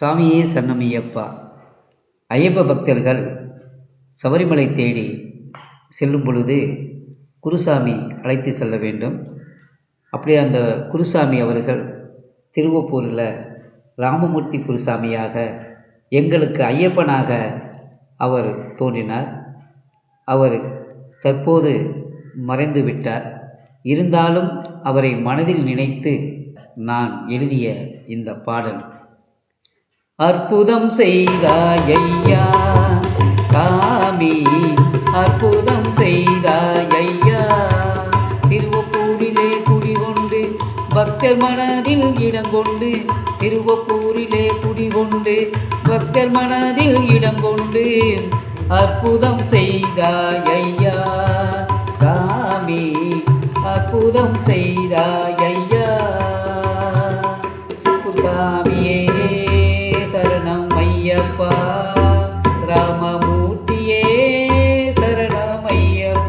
சாமியே சன்னமையப்பா ஐயப்ப பக்தர்கள் சபரிமலை தேடி செல்லும் பொழுது குருசாமி அழைத்து செல்ல வேண்டும். அப்படியே அந்த குருசாமி அவர்கள் திருவப்பூரில் ராமமூர்த்தி குருசாமியாக எங்களுக்கு ஐயப்பனாக அவர் தோன்றினார். அவர் தற்போது மறைந்து விட்டார். இருந்தாலும் அவரை மனதில் நினைத்து நான் எழுதிய இந்த பாடல் அற்புதம் செய்தாயையா சாமி அற்புதம் செய்தாயையா திருவப்பூரிலே குடிகொண்டு பக்தர் மனதில் இடங்கொண்டு திருவப்பூரிலே குடிகொண்டு பக்தர் மனதில் இடங்கொண்டு அற்புதம் செய்தாயையா சாமி அற்புதம் செய்தாயையா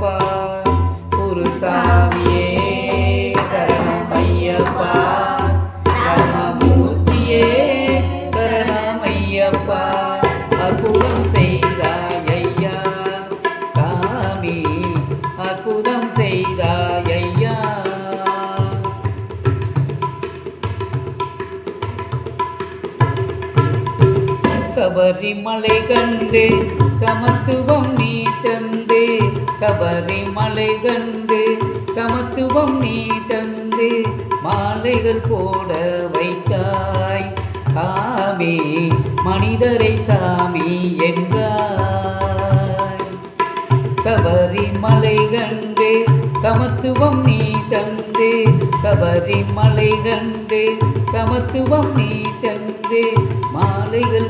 ஐயப்பா குருசாமியே சரணம் ஐயப்பா ராமமூர்த்தியே சரணம் ஐயப்பா அற்புதம் செய்தாயையா சாமி அற்புதம் செய்தாயையா சபரிமலை கண்டு சமத்துவம் நீ தந்து சபரிமலை கண்டு சமத்துவம் நீ தந்து மாலைகள் போட வைத்தாய். சாமி மனிதரை சாமி என்றாய். சபரிமலை கண்டு சமத்துவம் நீ தந்து சபரிமலை கண்டு சமத்துவம் நீ தந்து மாலைகள்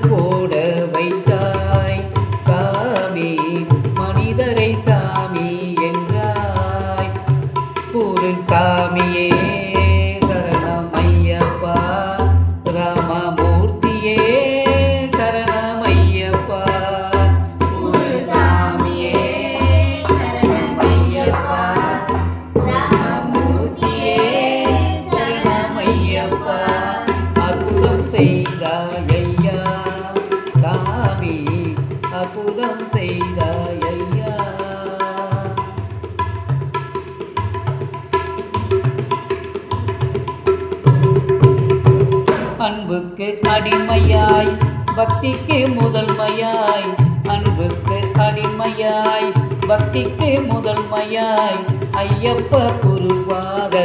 அன்புக்கு அடிமையாய் பக்திக்கு முதல்மையாய் அன்புக்கு அடிமையாய் பக்திக்கு முதல்மையாய் ஐயப்ப குருவாக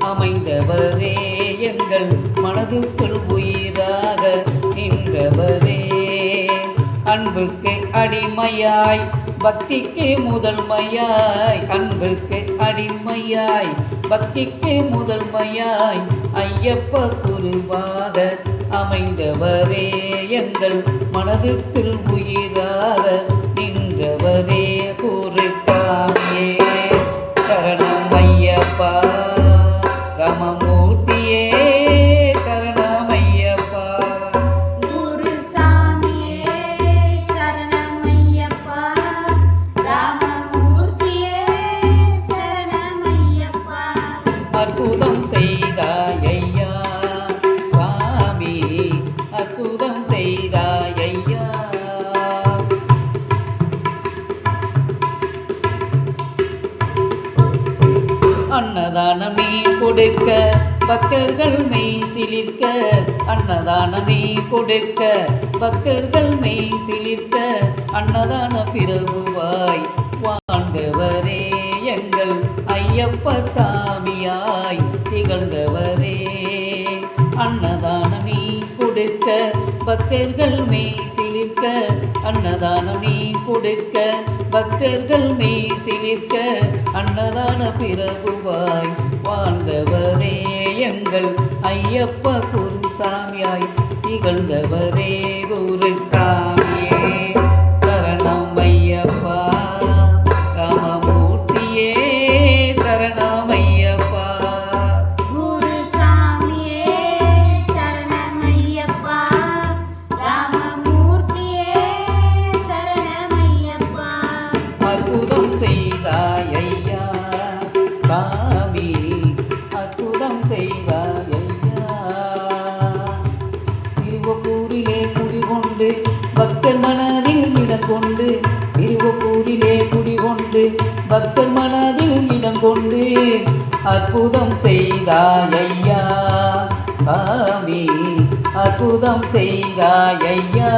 அமைந்தவரே எங்கள் மனதுக்குள் உயிராக நின்றவரே. அன்புக்கு அடிமையாய் பக்திக்கு முதல்மையாய் அன்புக்கு அடிமையாய் பக்திக்கு முதல்மையாய் ஐயப்ப குருவாக அமைந்தவரே எங்கள் மனதுக்குள் உயிராக நின்றவரே. அன்னதானமே கொடுக்க. பக்தர்கள் மெய் சிலிர்க்க. அன்னதானமே கொடுக்க. பக்தர்கள் மெய் சிலிர்க்க. அன்னதான பிரபுவாய் வாழ்ந்தவரே எங்கள் ஐயப்ப சாமியாய் திகழ்ந்தவரே. அன்னதானமே கொடுக்க பக்தர்கள் மெய் சிலிர்க்க அன்னதானம் நீ கொடுக்க பக்தர்கள் மெய் சிலிர்க்க அன்னதான பிரபுவாய் வாழ்ந்தவரே எங்கள் ஐயப்ப குருசாமியாய் திகழ்ந்தவரே பக்தர் மனதில் இடம் கொண்டு அற்புதம் செய்தாயையா சாமி அற்புதம் செய்தாயையா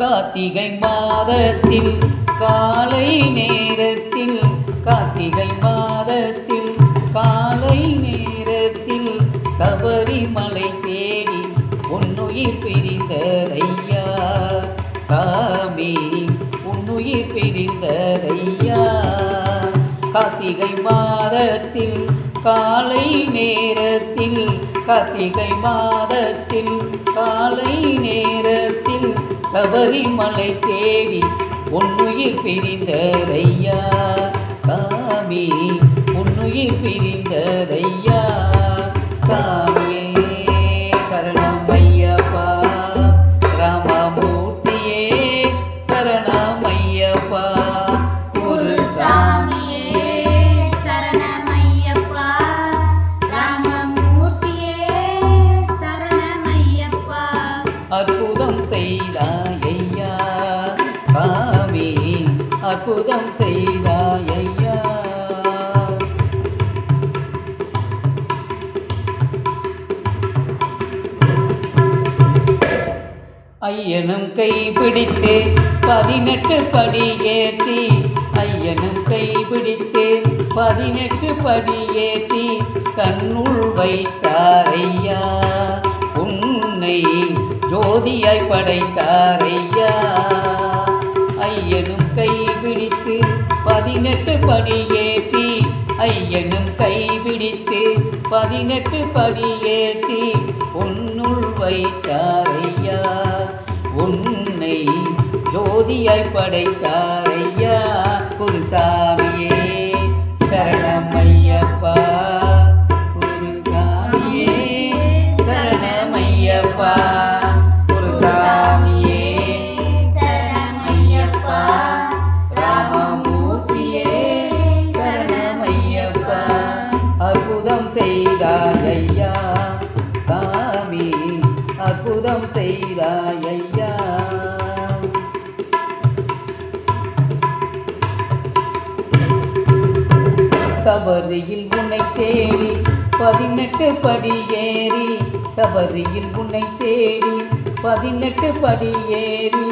கார்த்திகை மாதத்தில் காலை நேரத்தில் கார்த்திகை மாதத்தில் காலை நேரத்தில் சபரிமலை உன்னுயிர் பிரிந்ததையா? சாமி உன்னுயிர் பிரிந்ததையா? கார்த்திகை மாதத்தில் காலை நேரத்தில் கார்த்திகை மாதத்தில் காலை நேரத்தில் சபரிமலை தேடி உன்னுயிர் பிரிந்ததையா? சாமி உன்னுயிர் பிரிந்ததையா? சாமி அற்புதம் செய்தாயையா சாமி அற்புதம் செய்தாயையா ஐயனும் கை பிடித்து பதினெட்டு படி ஏற்றி ஐயனும் கை பிடித்து பதினெட்டு படி ஏற்றி கண்ணுள் வைத்தார் ஐயா. ஜோதியாய் படைத்தாரையா ஐயனும் கை பிடித்து பதினெட்டு படி ஏற்றி ஐயனும் கை பிடித்து பதினெட்டு படி ஏற்றி உன்னுள் வைத்தாரையா உன்னை ஜோதியாய் படைத்தாரையா குருசாமியே செய்தாயையா சபரியில் உன்னை தேடி பதினெட்டு படி ஏறி சபரியில் உன்னை தேடி பதினெட்டு படி ஏறி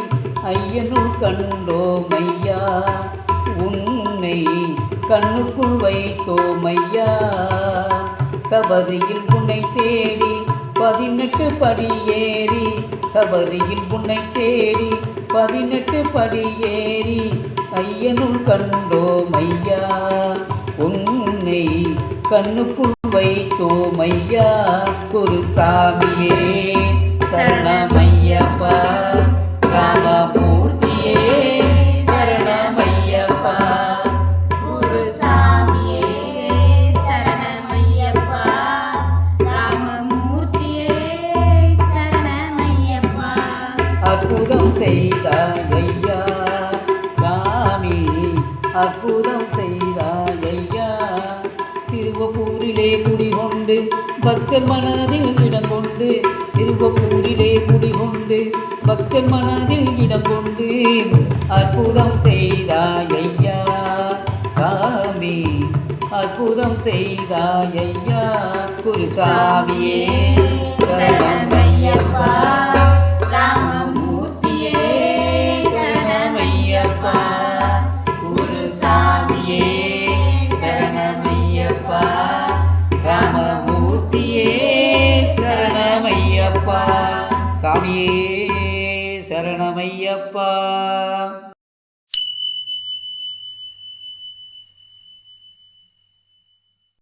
ஐயனுள் கண்டோமையா. உன்னை கண்ணுக்குள் வைத்தோமையா. சபரியில் உன்னை தேடி பதினெட்டு படி ஏறி சபரியில் உன்னை தேடி பதினெட்டு படி ஏறி ஐயனுள் கண்டோம் ஐயா உன்னை கண்ணுக்குள் வைத்தோம் ஐயா ஒரு சாமியே அற்புதம் செய்தாய் ஐயா சாமி அற்புதம் செய்தாய் ஐயா திருவப்பூரிலே குடிகொண்டு பக்தர் மனதில் இடம் கொண்டு திருவப்பூரிலே குடிகொண்டு பக்தர் மனதில் இடம் கொண்டு அற்புதம் செய்தாய் ஐயா சாமி அற்புதம் செய்தாய் ஐயா குருசாமியே சரணமையப்பா சரணமையப்பா